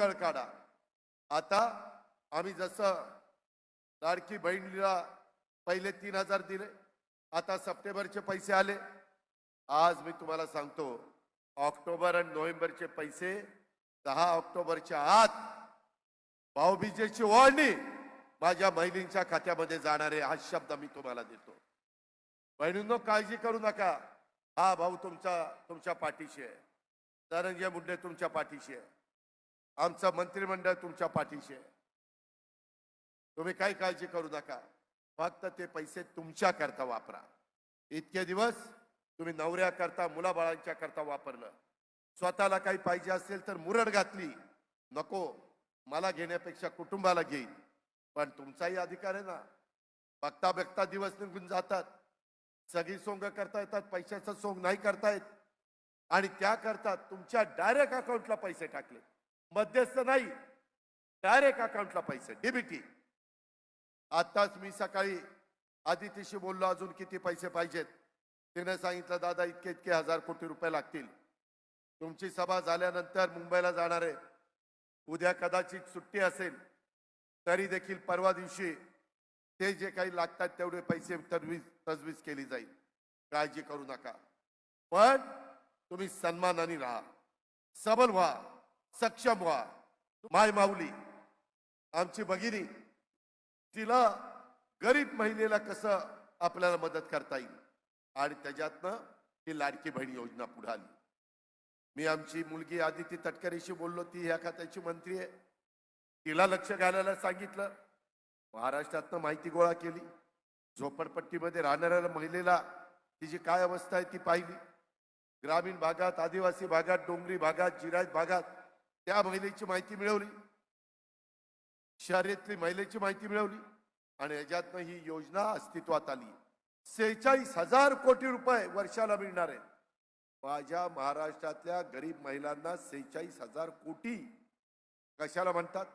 कळ काढा. आता आम्ही जसं लाडकी बहिणीला पहिले तीन हजार दिले आता सप्टेंबरचे पैसे आले. आज मी तुम्हाला सांगतो ऑक्टोबर आणि नोव्हेंबरचे पैसे दहा ऑक्टोबरच्या आत भाऊबीजेची ओळणी माझ्या बहिणींच्या खात्यामध्ये जाणार आहे हा शब्द मी तुम्हाला देतो. बहिणींनो काळजी करू नका. हा भाऊ तुमचा तुमच्या पाठीशी आहे. धनंजय मुंडे तुमच्या पाठीशी आहे. आमचं मंत्रिमंडळ तुमच्या पाठीशी आहे. तुम्ही काही काळजी करू नका. फक्त ते पैसे तुमच्या करता वापरा. इतके दिवस तुम्ही नवऱ्या करता मुलाबाळांच्या करता वापरलं. स्वतःला काही पाहिजे असेल तर मुरड घातली. नको. मला घेण्यापेक्षा कुटुंबाला घेईल पण तुमचाही अधिकार आहे ना. बघता बघता दिवस निघून जातात. सगळी सोंग करता येतात पैशाचं सोंग नाही करता येत. आणि त्या करता तुमच्या डायरेक्ट अकाउंटला पैसे टाकले मध्यस्थ नाही डायरेक्ट अकाउंटला पैसे डीबीटी आताच मी सकाळी आदितीशी बोललो अजून किती पैसे पाहिजेत? तिने सांगितलं दादा इतके इतके हजार कोटी रुपये लागतील. तुमची सभा झाल्यानंतर मुंबईला जाणार आहे. उद्या कदाचित सुट्टी असेल तरी देखील परवा दिवशी ते जे काही लागतात तेवढे पैसे तजवीज तजवीज केली जाईल. काळजी करू नका. पण तुम्ही सन्मानाने राहा. सबल व्हा. सक्षम व्हा. माय माऊली आमची भगिनी तिला गरीब महिलेला कसं आपल्याला मदत करता येईल? आणि त्याच्यातनं ही लाडकी बहीण योजना पुढे आली. मी आमची मुलगी आदिती तटकरेशी बोललो ती ह्या खात्याची मंत्री आहे. तिला लक्ष घालायला सांगितलं. महाराष्ट्रातनं माहिती गोळा केली. झोपडपट्टीमध्ये राहणाऱ्या महिलेला तिची काय अवस्था आहे ती पाहिली. ग्रामीण भागात आदिवासी भागात डोंगरी भागात जिरायत भागात त्या महिलेची माहिती मिळवली. शहरातली महिलेची माहिती मिळवली आणि याच्यातनं ही योजना अस्तित्वात आली. सेहेचाळीस हजार कोटी रुपये वर्षाला मिळणार आहे. माझ्या महाराष्ट्रातल्या गरीब महिलांना सेहेचाळीस हजार कोटी कशाला म्हणतात?